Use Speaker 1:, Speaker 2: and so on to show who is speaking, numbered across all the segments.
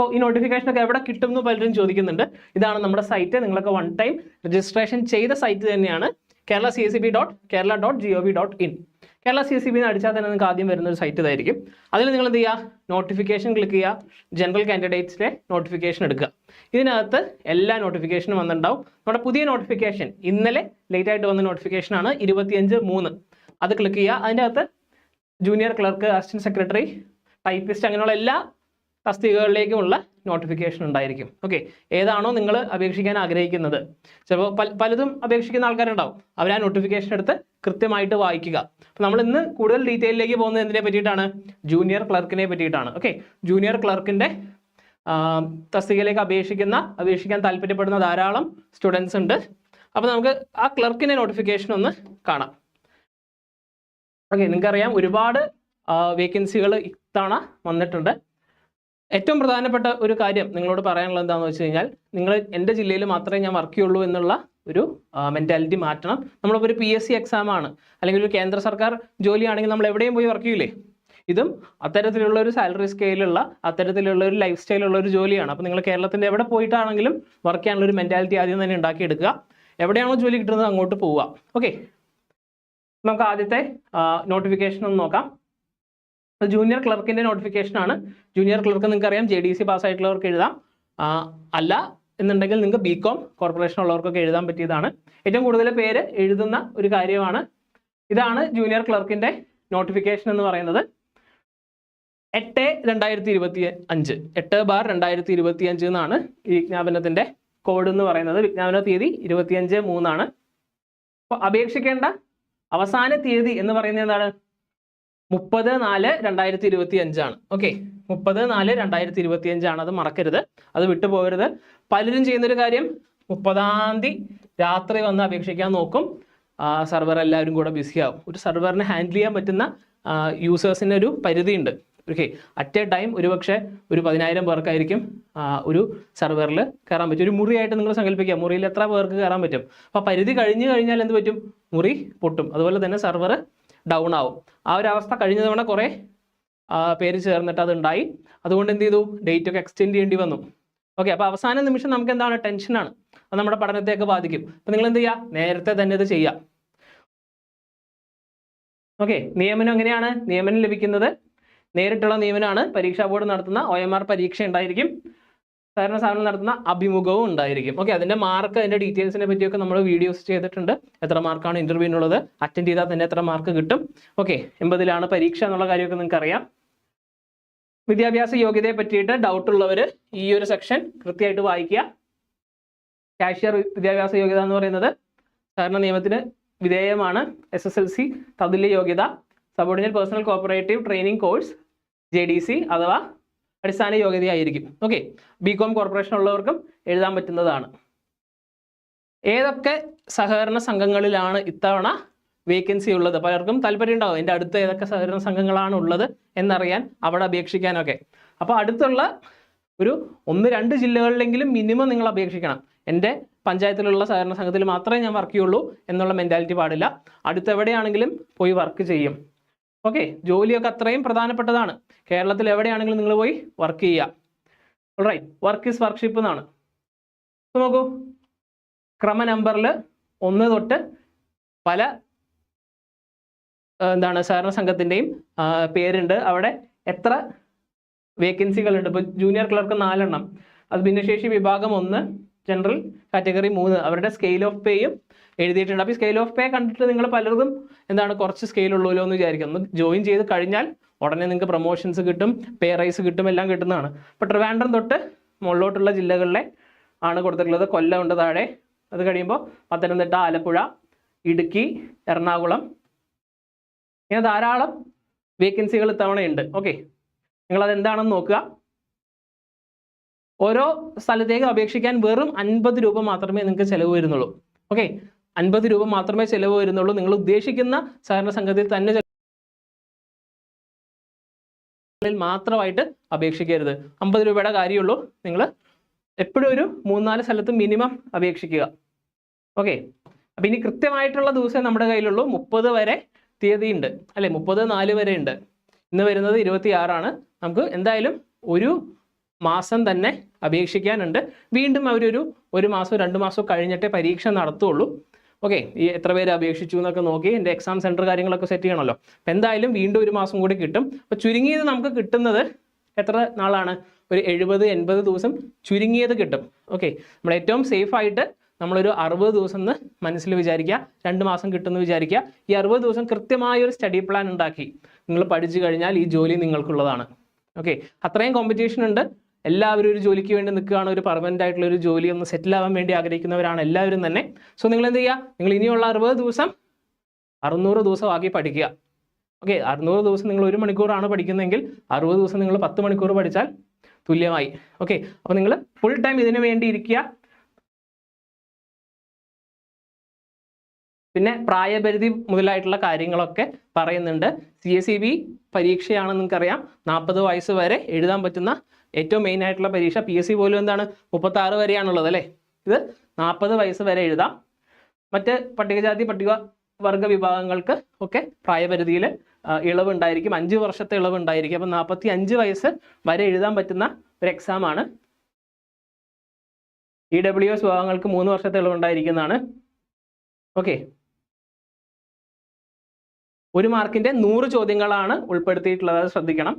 Speaker 1: അപ്പോൾ ഈ നോട്ടിഫിക്കേഷൻ ഒക്കെ എവിടെ കിട്ടും എന്ന് പലരും ചോദിക്കുന്നുണ്ട്. ഇതാണ് നമ്മുടെ സൈറ്റ് നിങ്ങളൊക്കെ വൺ ടൈം രജിസ്ട്രേഷൻ ചെയ്ത സൈറ്റ് തന്നെയാണ് Kerala C S B dot Kerala dot G O V dot in Kerala C S C അടിച്ചാൽ തന്നെ നിങ്ങൾക്ക് ആദ്യം വരുന്ന ഒരു സൈറ്റ് ഇതായിരിക്കും. അതിൽ നിങ്ങൾ എന്ത് ചെയ്യുക? നോട്ടിഫിക്കേഷൻ ക്ലിക്ക് ചെയ്യുക. ജനറൽ കാൻഡിഡേറ്റ്സിലെ നോട്ടിഫിക്കേഷൻ എടുക്കുക. ഇതിനകത്ത് എല്ലാ നോട്ടിഫിക്കേഷനും വന്നിട്ടുണ്ടാവും. നമ്മുടെ പുതിയ നോട്ടിഫിക്കേഷൻ ഇന്നലെ ലേറ്റ് ആയിട്ട് വന്ന നോട്ടിഫിക്കേഷനാണ് ഇരുപത്തിയഞ്ച് മൂന്ന്. അത് ക്ലിക്ക് ചെയ്യുക. അതിന്റെ അകത്ത് junior clerk assistant secretary typist അങ്ങനെയുള്ള എല്ലാ തസ്തികകളിലേക്കുമുള്ള നോട്ടിഫിക്കേഷൻ ഉണ്ടായിരിക്കും. ഓക്കെ ഏതാണോ നിങ്ങൾ അപേക്ഷിക്കാൻ ആഗ്രഹിക്കുന്നത്. ചിലപ്പോൾ പല പലതും അപേക്ഷിക്കുന്ന ആൾക്കാരുണ്ടാവും. അവർ ആ നോട്ടിഫിക്കേഷൻ എടുത്ത് കൃത്യമായിട്ട് വായിക്കുക. അപ്പോൾ നമ്മൾ ഇന്ന് കൂടുതൽ ഡീറ്റെയിലേക്ക് പോകുന്നത് എന്തിനെ പറ്റിയിട്ടാണ്? ജൂനിയർ ക്ലർക്കിനെ പറ്റിയിട്ടാണ്. ഓക്കെ ജൂനിയർ ക്ലർക്കിന്റെ തസ്തികയിലേക്ക് അപേക്ഷിക്കുന്ന അപേക്ഷിക്കാൻ താല്പര്യപ്പെടുന്ന ധാരാളം സ്റ്റുഡൻസ് ഉണ്ട്. അപ്പോൾ നമുക്ക് ആ ക്ലർക്കിന്റെ നോട്ടിഫിക്കേഷൻ ഒന്ന് കാണാം. ഓക്കെ നിങ്ങൾക്കറിയാം ഒരുപാട് വേക്കൻസികൾ ഇത്തവണ വന്നിട്ടുണ്ട്. ഏറ്റവും പ്രധാനപ്പെട്ട ഒരു കാര്യം നിങ്ങളോട് പറയാനുള്ളത് എന്താണെന്ന് വെച്ച് കഴിഞ്ഞാൽ നിങ്ങൾ എന്റെ ജില്ലയിൽ മാത്രമേ ഞാൻ വർക്ക് ചെയ്യുള്ളൂ എന്നുള്ള ഒരു മെന്റാലിറ്റി മാറ്റണം. നമ്മളിപ്പോൾ ഒരു പി എസ് സി എക്സാം ആണ്. അല്ലെങ്കിൽ ഒരു കേന്ദ്ര സർക്കാർ ജോലിയാണെങ്കിൽ നമ്മൾ എവിടെയും പോയി വർക്ക് ചെയ്യില്ലേ ഇതും അത്തരത്തിലുള്ള ഒരു സാലറി സ്കെയിലുള്ള അത്തരത്തിലുള്ള ഒരു ലൈഫ് സ്റ്റൈലുള്ള ഒരു ജോലിയാണ്. അപ്പോൾ നിങ്ങൾ കേരളത്തിന്റെ എവിടെ പോയിട്ടാണെങ്കിലും വർക്ക് ചെയ്യാനുള്ള ഒരു മെന്റാലിറ്റി ആദ്യം തന്നെ ഉണ്ടാക്കിയെടുക്കുക. എവിടെയാണോ ജോലി കിട്ടുന്നത് അങ്ങോട്ട് പോവുക. ഓക്കെ നമുക്ക് ആദ്യത്തെ നോട്ടിഫിക്കേഷൻ ഒന്ന് നോക്കാം. ജൂനിയർ ക്ലർക്കിന്റെ നോട്ടിഫിക്കേഷൻ ആണ്. ജൂനിയർ ക്ലർക്ക് നിങ്ങൾക്ക് അറിയാം ജെ ഡി സി പാസ്സായിട്ടുള്ളവർക്ക് എഴുതാം. അല്ല എന്നുണ്ടെങ്കിൽ നിങ്ങൾക്ക് ബി കോം കോർപ്പറേഷൻ ഉള്ളവർക്കൊക്കെ എഴുതാൻ പറ്റിയതാണ്. ഏറ്റവും കൂടുതൽ പേര് എഴുതുന്ന ഒരു കാര്യമാണ്. ഇതാണ് ജൂനിയർ ക്ലർക്കിന്റെ നോട്ടിഫിക്കേഷൻ എന്ന് പറയുന്നത്. എട്ട് രണ്ടായിരത്തി ഇരുപത്തി അഞ്ച് എട്ട് ബാർ രണ്ടായിരത്തി ഇരുപത്തി അഞ്ച് എന്നാണ് ഈ വിജ്ഞാപനത്തിന്റെ കോഡ് എന്ന് പറയുന്നത്. വിജ്ഞാപന തീയതി ഇരുപത്തിയഞ്ച് മൂന്നാണ്. അപ്പോൾ അപേക്ഷിക്കേണ്ട അവസാന തീയതി എന്ന് പറയുന്നത് എന്താണ്? മുപ്പത് നാല് രണ്ടായിരത്തി ഇരുപത്തി അഞ്ചാണ് ഓക്കെ. മുപ്പത് നാല് രണ്ടായിരത്തി ഇരുപത്തി അഞ്ചാണ് അത് മറക്കരുത് അത് വിട്ടുപോകരുത് പലരും ചെയ്യുന്നൊരു കാര്യം മുപ്പതാം തീയതി രാത്രി വന്ന് അപേക്ഷിക്കാൻ നോക്കും. സർവർ എല്ലാവരും കൂടെ ബിസി ആവും. ഒരു സർവറിനെ ഹാൻഡിൽ ചെയ്യാൻ പറ്റുന്ന യൂസേഴ്സിന് ഒരു പരിധിയുണ്ട്. ഓക്കെ. അറ്റ് എ ടൈം ഒരുപക്ഷെ ഒരു പതിനായിരം പേർക്കായിരിക്കും ഒരു സർവറിൽ കയറാൻ പറ്റും. ഒരു മുറിയായിട്ട് നിങ്ങൾ സങ്കല്പിക്കുക. മുറിയിൽ എത്ര പേർക്ക് കയറാൻ പറ്റും? അപ്പോൾ പരിധി കഴിഞ്ഞു കഴിഞ്ഞാൽ എന്ത് പറ്റും? മുറി പൊട്ടും. അതുപോലെ തന്നെ സർവർ ഡൗൺ ആവും. ആ ഒരു അവസ്ഥ കഴിഞ്ഞ തവണ കുറേ പേര് ചേർന്നിട്ട് അത് ഉണ്ടായി. അതുകൊണ്ട് എന്ത് ചെയ്തു? ഡേറ്റ് ഒക്കെ എക്സ്റ്റെൻഡ് ചെയ്യേണ്ടി വന്നു. ഓക്കെ അപ്പോൾ അവസാന നിമിഷം നമുക്ക് എന്താണ്? ടെൻഷനാണ് അത് നമ്മുടെ പഠനത്തെയൊക്കെ ബാധിക്കും. അപ്പോൾ നിങ്ങൾ എന്ത് ചെയ്യുക? നേരത്തെ തന്നെ ഇത് ചെയ്യുക. ഓക്കെ നിയമനം എങ്ങനെയാണ്? നിയമനം ലഭിക്കുന്നത്? നേരിട്ടുള്ള നിയമനമാണ്. പരീക്ഷാ ബോർഡ് നടത്തുന്ന ഒ പരീക്ഷ ഉണ്ടായിരിക്കും. സഹകരണ സ്ഥാപനം നടത്തുന്ന അഭിമുഖവും ഉണ്ടായിരിക്കും. ഓക്കെ അതിന്റെ മാർക്ക് അതിന്റെ ഡീറ്റെയിൽസിനെ പറ്റിയൊക്കെ നമ്മൾ വീഡിയോസ് ചെയ്തിട്ടുണ്ട്. എത്ര മാർക്കാണ് ഇന്റർവ്യൂവിനുള്ളത് അറ്റൻഡ് ചെയ്താൽ തന്നെ എത്ര മാർക്ക് കിട്ടും? ഓക്കെ എൺപതിലാണ് പരീക്ഷ എന്നുള്ള കാര്യമൊക്കെ നിങ്ങൾക്ക് അറിയാം വിദ്യാഭ്യാസ യോഗ്യതയെ പറ്റിയിട്ട് ഡൗട്ട് ഉള്ളവർ ഈ ഒരു സെക്ഷൻ കൃത്യമായിട്ട് വായിക്കുക. കാഷ്യർ വിദ്യാഭ്യാസ യോഗ്യത എന്ന് പറയുന്നത് സഹകരണ നിയമത്തിന് വിധേയമാണ്. എസ് എസ് എൽ സി തതുല്യ യോഗ്യത. Subordinate personnel cooperative training course J D C അഥവാ അടിസ്ഥാന യോഗ്യതയായിരിക്കും. ഓക്കെ ബി കോം കോർപ്പറേഷൻ ഉള്ളവർക്കും എഴുതാൻ പറ്റുന്നതാണ്. ഏതൊക്കെ സഹകരണ സംഘങ്ങളിലാണ് ഇത്തവണ വേക്കൻസി ഉള്ളത്? പലർക്കും താല്പര്യം ഉണ്ടാവും എന്റെ അടുത്ത് ഏതൊക്കെ സഹകരണ സംഘങ്ങളാണ് ഉള്ളത് എന്നറിയാൻ അവിടെ അപേക്ഷിക്കാനൊക്കെ. അപ്പോൾ അടുത്തുള്ള ഒരു ഒന്ന് രണ്ട് ജില്ലകളിലെങ്കിലും മിനിമം നിങ്ങൾ അപേക്ഷിക്കണം. എന്റെ പഞ്ചായത്തിലുള്ള സഹകരണ സംഘത്തിൽ മാത്രമേ ഞാൻ വർക്ക് ചെയ്യുള്ളൂ എന്നുള്ള മെന്റാലിറ്റി പാടില്ല. അടുത്തെവിടെയാണെങ്കിലും പോയി വർക്ക് ചെയ്യും. ഓക്കെ ജോലിയൊക്കെ അത്രയും പ്രധാനപ്പെട്ടതാണ്. കേരളത്തിൽ എവിടെയാണെങ്കിലും നിങ്ങൾ പോയി വർക്ക് ചെയ്യുക. റൈറ്റ് വർക്ക് ഈസ് വർക്ക്ഷിപ്പ് എന്നാണ്. നോക്കൂ. ക്രമ നമ്പറിൽ ഒന്ന് തൊട്ട് പല എന്താണ് സഹകരണ സംഘത്തിന്റെയും പേരുണ്ട്. അവിടെ എത്ര വേക്കൻസികളുണ്ട്? ഇപ്പോൾ ജൂനിയർ ക്ലർക്ക് നാലെണ്ണം. അത് ഭിന്നശേഷി വിഭാഗം ഒന്ന് ജനറൽ കാറ്റഗറി മൂന്ന്. അവരുടെ സ്കെയിൽ ഓഫ് പേയും എഴുതിയിട്ടുണ്ട്. അപ്പോൾ സ്കെയിൽ ഓഫ് പേ കണ്ടിട്ട് നിങ്ങൾ പലർക്കും എന്താണ് കുറച്ച് സ്കെയിൽ ഉള്ളൂല്ലോ എന്ന് വിചാരിക്കും. ഒന്ന് ജോയിൻ ചെയ്ത് കഴിഞ്ഞാൽ ഉടനെ നിങ്ങൾക്ക് പ്രൊമോഷൻസ് കിട്ടും പേ റൈസ് കിട്ടും എല്ലാം കിട്ടുന്നതാണ്. ഇപ്പോൾ ട്രിവാൻഡ്രം തൊട്ട് മുകളിലോട്ടുള്ള ജില്ലകളിലെ ആണ് കൊടുത്തിട്ടുള്ളത്. കൊല്ലം ഉണ്ട് താഴെ. അത് കഴിയുമ്പോൾ പത്തനംതിട്ട ആലപ്പുഴ ഇടുക്കി എറണാകുളം. ഇങ്ങനെ ധാരാളം വേക്കൻസികൾ ഇത്തവണയുണ്ട്. ഓക്കെ നിങ്ങളത് എന്താണെന്ന് നോക്കുക. ഓരോ സ്ഥലത്തേക്ക് അപേക്ഷിക്കാൻ വെറും അൻപത് രൂപ മാത്രമേ നിങ്ങൾക്ക് ചിലവ് വരുന്നുള്ളൂ. ഓക്കെ അൻപത് രൂപ മാത്രമേ ചിലവ് വരുന്നുള്ളൂ. നിങ്ങൾ ഉദ്ദേശിക്കുന്ന സഹകരണ സംഘത്തിൽ തന്നെ മാത്രമായിട്ട് അപേക്ഷിക്കരുത്. അമ്പത് രൂപയുടെ കാര്യമുള്ളൂ. നിങ്ങൾ എപ്പോഴും ഒരു മൂന്നാൽ സ്ഥലത്ത് മിനിമം അപേക്ഷിക്കുക. ഓക്കെ. അപ്പം ഇനി കൃത്യമായിട്ടുള്ള ദിവസം നമ്മുടെ കയ്യിലുള്ളൂ. മുപ്പത് വരെ തീയതി ഉണ്ട് അല്ലെ? മുപ്പത് നാല് വരെ ഉണ്ട്. ഇന്ന് വരുന്നത് ഇരുപത്തി ആറാണ് നമുക്ക് എന്തായാലും ഒരു മാസം തന്നെ അപേക്ഷിക്കാനുണ്ട്. വീണ്ടും അവരൊരു ഒരു മാസം രണ്ട് മാസം കഴിഞ്ഞിട്ടേ പരീക്ഷ നടത്തുള്ളൂ. ഓക്കെ ഈ എത്ര പേര് അപേക്ഷിച്ചു എന്നൊക്കെ നോക്കി എന്റെ എക്സാം സെന്റർ കാര്യങ്ങളൊക്കെ സെറ്റ് ചെയ്യണമല്ലോ. അപ്പം എന്തായാലും വീണ്ടും ഒരു മാസം കൂടി കിട്ടും. അപ്പോൾ ചുരുങ്ങിയത് നമുക്ക് കിട്ടുന്നത് എത്ര നാളാണ്? ഒരു എഴുപത് എൺപത് ദിവസം ചുരുങ്ങിയത് കിട്ടും. ഓക്കെ നമ്മൾ ഏറ്റവും സേഫ് ആയിട്ട് നമ്മളൊരു അറുപത് ദിവസം എന്ന് മനസ്സിൽ വിചാരിക്കുക. രണ്ട് മാസം കിട്ടുമെന്ന് വിചാരിക്കുക. ഈ അറുപത് ദിവസം കൃത്യമായ ഒരു സ്റ്റഡി പ്ലാൻ ഉണ്ടാക്കി. നിങ്ങൾ പഠിച്ചു കഴിഞ്ഞാൽ ഈ ജോലി നിങ്ങൾക്കുള്ളതാണ്. ഓക്കെ അത്രയും കോമ്പറ്റീഷൻ ഉണ്ട്. എല്ലാവരും ഒരു ജോലിക്ക് വേണ്ടി നിൽക്കുകയാണ് ഒരു പെർമനന്റ് ആയിട്ടുള്ള ഒരു ജോലി ഒന്ന് സെറ്റിൽ ആവാൻ വേണ്ടി ആഗ്രഹിക്കുന്നവരാണ് എല്ലാവരും തന്നെ. സോ നിങ്ങൾ എന്ത് ചെയ്യുക? നിങ്ങൾ ഇനിയുള്ള അറുപത് ദിവസം അറുന്നൂറ് ദിവസം ആക്കി പഠിക്കുക. ഓക്കെ അറുന്നൂറ് ദിവസം നിങ്ങൾ ഒരു മണിക്കൂറാണ് പഠിക്കുന്നതെങ്കിൽ അറുപത് ദിവസം നിങ്ങൾ പത്ത് മണിക്കൂർ പഠിച്ചാൽ തുല്യമായി. ഓക്കെ അപ്പോൾ നിങ്ങൾ ഫുൾ ടൈം ഇതിനു വേണ്ടി ഇരിക്കുക. പിന്നെ പ്രായപരിധി മുതലായിട്ടുള്ള കാര്യങ്ങളൊക്കെ പറയുന്നുണ്ട്. സി എസ് സി ബി പരീക്ഷയാണെന്ന് നിങ്ങൾക്കറിയാം. നാൽപ്പത് വയസ്സ് വരെ എഴുതാൻ പറ്റുന്ന ഏറ്റവും മെയിൻ ആയിട്ടുള്ള പരീക്ഷ പി എസ് സി പോലും എന്താണ് മുപ്പത്താറ് വരെയാണുള്ളത് അല്ലേ? ഇത് നാൽപ്പത് വയസ്സ് വരെ എഴുതാം. മറ്റ് പട്ടികജാതി പട്ടിക വർഗ വിഭാഗങ്ങൾക്ക് ഒക്കെ പ്രായപരിധിയിൽ ഇളവ് ഉണ്ടായിരിക്കും അഞ്ച് വർഷത്തെ ഇളവ് ഉണ്ടായിരിക്കും അപ്പം നാൽപ്പത്തി അഞ്ച് വയസ്സ് വരെ എഴുതാൻ പറ്റുന്ന ഒരു എക്സാമാണ് ഇ ഡബ്ല്യു എസ് വിഭാഗങ്ങൾക്ക് മൂന്ന് വർഷത്തെ ഇളവ് ഉണ്ടായിരിക്കുന്നതാണ് ഓക്കെ ഒരു മാർക്കിന്റെ നൂറ് ചോദ്യങ്ങളാണ് ഉൾപ്പെടുത്തിയിട്ടുള്ളത്. ശ്രദ്ധിക്കണം.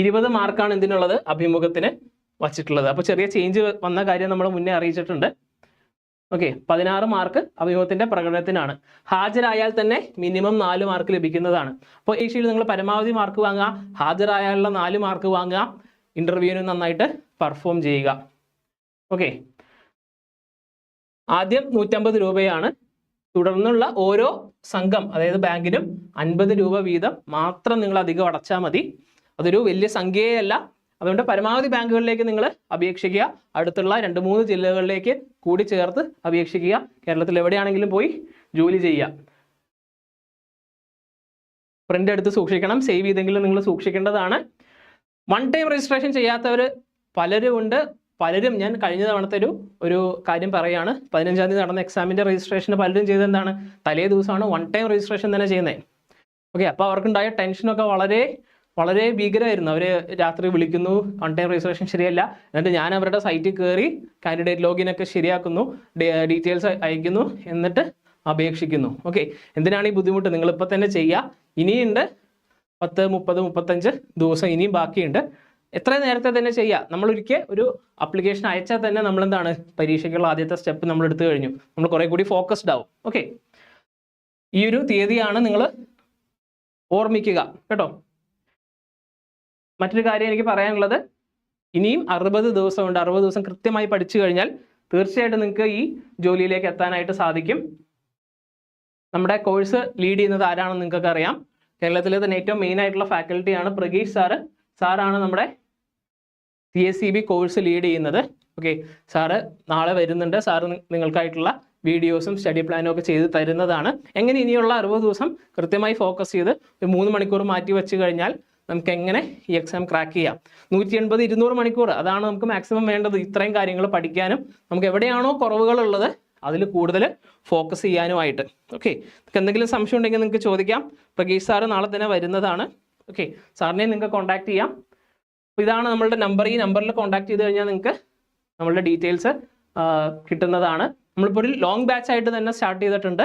Speaker 1: ഇരുപത് മാർക്കാണ് എന്തിനുള്ളത് അഭിമുഖത്തിന് വച്ചിട്ടുള്ളത്. അപ്പോൾ ചെറിയ ചേഞ്ച് വന്ന കാര്യം നമ്മൾ മുന്നേ അറിയിച്ചിട്ടുണ്ട്. ഓക്കെ പതിനാറ് മാർക്ക് അഭിമുഖത്തിന്റെ പ്രകടനത്തിനാണ്. ഹാജരായാൽ തന്നെ മിനിമം നാല് മാർക്ക് ലഭിക്കുന്നതാണ്. അപ്പോൾ ഷീൽ നിങ്ങൾ പരമാവധി മാർക്ക് വാങ്ങുക ഹാജരായാലുള്ള നാല് മാർക്ക് വാങ്ങുക ഇന്റർവ്യൂവിന് നന്നായിട്ട് പെർഫോം ചെയ്യുക. ഓക്കെ ആദ്യം നൂറ്റമ്പത് രൂപയാണ്. തുടർന്നുള്ള ഓരോ സംഘം അതായത് ബാങ്കിനും അൻപത് രൂപ വീതം മാത്രം നിങ്ങൾ അധികം അടച്ചാൽ മതി. അതൊരു വലിയ സംഖ്യയല്ല. അതുകൊണ്ട് പരമാവധി ബാങ്കുകളിലേക്ക് നിങ്ങൾ അപേക്ഷിക്കുക. അടുത്തുള്ള രണ്ട് മൂന്ന് ജില്ലകളിലേക്ക് കൂടി ചേർത്ത് അപേക്ഷിക്കുക. കേരളത്തിൽ എവിടെയാണെങ്കിലും പോയി ജോലി ചെയ്യുക. പ്രിന്റ് എടുത്ത് സൂക്ഷിക്കണം. സേവ് ചെയ്തെങ്കിലും നിങ്ങൾ സൂക്ഷിക്കേണ്ടതാണ്. വൺ ടൈം രജിസ്ട്രേഷൻ ചെയ്യാത്തവർ പലരും ഉണ്ട്. പലരും ഞാൻ കഴിഞ്ഞ തവണത്തെ ഒരു ഒരു കാര്യം പറയുകയാണ് പതിനഞ്ചാം തീയതി നടന്ന എക്സാമിന്റെ രജിസ്ട്രേഷൻ പലരും ചെയ്തത് എന്താണ്? തലേ ദിവസമാണ് വൺ ടൈം രജിസ്ട്രേഷൻ തന്നെ ചെയ്യുന്നത് ഓക്കെ അപ്പോൾ അവർക്കുണ്ടായ ടെൻഷനൊക്കെ വളരെ വളരെ ഭീകരമായിരുന്നു. അവർ രാത്രി വിളിക്കുന്നു ടൈം രജിസ്ട്രേഷൻ ശരിയല്ല. എന്നിട്ട് ഞാൻ അവരുടെ സൈറ്റിൽ കയറി കാൻഡിഡേറ്റ് ലോഗിൻ ഒക്കെ ശരിയാക്കുന്നു ഡീറ്റെയിൽസ് അയക്കുന്നു എന്നിട്ട് അപേക്ഷിക്കുന്നു. ഓക്കെ എന്തിനാണ് ഈ ബുദ്ധിമുട്ട്? നിങ്ങളിപ്പോൾ തന്നെ ചെയ്യുക ഇനിയുണ്ട് പത്ത് മുപ്പത് മുപ്പത്തഞ്ച് ദിവസം ഇനിയും ബാക്കിയുണ്ട്. എത്ര നേരത്തെ തന്നെ ചെയ്യുക നമ്മൾ ഒരിക്കൽ ഒരു അപ്ലിക്കേഷൻ അയച്ചാൽ തന്നെ നമ്മൾ എന്താണ് പരീക്ഷയ്ക്കുള്ള ആദ്യത്തെ സ്റ്റെപ്പ് നമ്മൾ എടുത്തു കഴിഞ്ഞു. നമ്മൾ കുറെ കൂടി ഫോക്കസ്ഡ് ആവും. ഓക്കെ ഈ ഒരു തീയതിയാണ് നിങ്ങൾ ഓർമ്മിക്കുക. കേട്ടോ? മറ്റൊരു കാര്യം എനിക്ക് പറയാനുള്ളത്. ഇനിയും അറുപത് ദിവസമുണ്ട്. അറുപത് ദിവസം കൃത്യമായി പഠിച്ചു കഴിഞ്ഞാൽ തീർച്ചയായിട്ടും നിങ്ങൾക്ക് ഈ ജോലിയിലേക്ക് എത്താനായിട്ട് സാധിക്കും. നമ്മുടെ കോഴ്സ് ലീഡ് ചെയ്യുന്നത് ആരാണെന്ന് നിങ്ങൾക്ക് അറിയാം കേരളത്തിലെ തന്നെ ഏറ്റവും മെയിൻ ആയിട്ടുള്ള ഫാക്കൽറ്റിയാണ് പ്രഗീഷ് സാറ് സാറാണ് നമ്മുടെ C S C B course lead ചെയ്യുന്നത്. ഓക്കെ സാറ് നാളെ വരുന്നുണ്ട്. സാറ് നിങ്ങൾക്കായിട്ടുള്ള വീഡിയോസും സ്റ്റഡി പ്ലാനും ഒക്കെ ചെയ്ത് തരുന്നതാണ്. എങ്ങനെ ഇനിയുള്ള അറുപത് ദിവസം കൃത്യമായി ഫോക്കസ് ചെയ്ത് ഒരു മൂന്ന് മണിക്കൂർ മാറ്റി വെച്ച് കഴിഞ്ഞാൽ നമുക്ക് എങ്ങനെ ഈ എക്സാം ക്രാക്ക് ചെയ്യാം? നൂറ്റി എൺപത് ഇരുന്നൂറ് മണിക്കൂർ അതാണ് നമുക്ക് മാക്സിമം വേണ്ടത്. ഇത്രയും കാര്യങ്ങൾ പഠിക്കാനും നമുക്ക് എവിടെയാണോ കുറവുകളുള്ളത് അതിൽ കൂടുതൽ ഫോക്കസ് ചെയ്യാനുമായിട്ട്. ഓക്കെ നിങ്ങൾക്ക് എന്തെങ്കിലും സംശയം ഉണ്ടെങ്കിൽ നിങ്ങൾക്ക് ചോദിക്കാം. പ്രകീഷ് സാറ് നാളെ തന്നെ വരുന്നതാണ്. ഓക്കെ സാറിനെ നിങ്ങൾക്ക് കോൺടാക്ട് ചെയ്യാം. ഇതാണ് നമ്മളുടെ നമ്പർ ഈ നമ്പറിൽ കോൺടാക്ട് ചെയ്ത് കഴിഞ്ഞാൽ നിങ്ങൾക്ക് നമ്മളുടെ ഡീറ്റെയിൽസ് കിട്ടുന്നതാണ്. നമ്മളിപ്പോൾ ഒരു ലോങ് ബാച്ച് ആയിട്ട് തന്നെ സ്റ്റാർട്ട് ചെയ്തിട്ടുണ്ട്.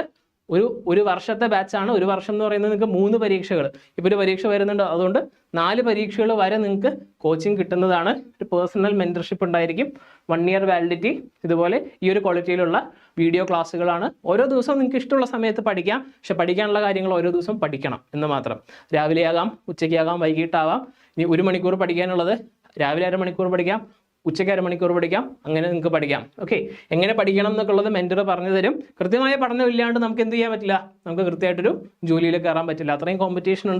Speaker 1: ഒരു ഒരു വർഷത്തെ ബാച്ചാണ് ഒരു വർഷം എന്ന് പറയുന്നത് നിങ്ങൾക്ക് മൂന്ന് പരീക്ഷകൾ. ഇപ്പോൾ ഒരു പരീക്ഷ വരുന്നുണ്ട്. അതുകൊണ്ട് നാല് പരീക്ഷകൾ വരെ നിങ്ങൾക്ക് കോച്ചിങ് കിട്ടുന്നതാണ്. ഒരു പേഴ്സണൽ മെന്റർഷിപ്പ് ഉണ്ടായിരിക്കും. വൺ ഇയർ വാലിഡിറ്റി ഇതുപോലെ ഈ ഒരു ക്വാളിറ്റിയിലുള്ള വീഡിയോ ക്ലാസ്സുകളാണ് ഓരോ ദിവസവും നിങ്ങൾക്ക് ഇഷ്ടമുള്ള സമയത്ത് പഠിക്കാം. പക്ഷെ പഠിക്കാനുള്ള കാര്യങ്ങൾ ഓരോ ദിവസവും പഠിക്കണം എന്ന് മാത്രം. രാവിലെയാകാം ഉച്ചയ്ക്കാകാം വൈകിട്ടാവാം. ഇനി ഒരു മണിക്കൂർ പഠിക്കാനുള്ളത് രാവിലെ അരമണിക്കൂർ പഠിക്കാം. ഉച്ചയ്ക്ക് അരമണിക്കൂർ പഠിക്കാം അങ്ങനെ നിങ്ങൾക്ക് പഠിക്കാം. ഓക്കെ എങ്ങനെ പഠിക്കണം എന്നൊക്കെയുള്ളത് മെന്റർ പറഞ്ഞു തരും. കൃത്യമായ പഠനം ഇല്ലാണ്ട് നമുക്ക് എന്ത് ചെയ്യാൻ പറ്റില്ല? നമുക്ക് കൃത്യമായിട്ടൊരു ജോലിയിൽ കയറാൻ പറ്റില്ല. അത്രയും കോമ്പറ്റീഷൻ ഉണ്ട്.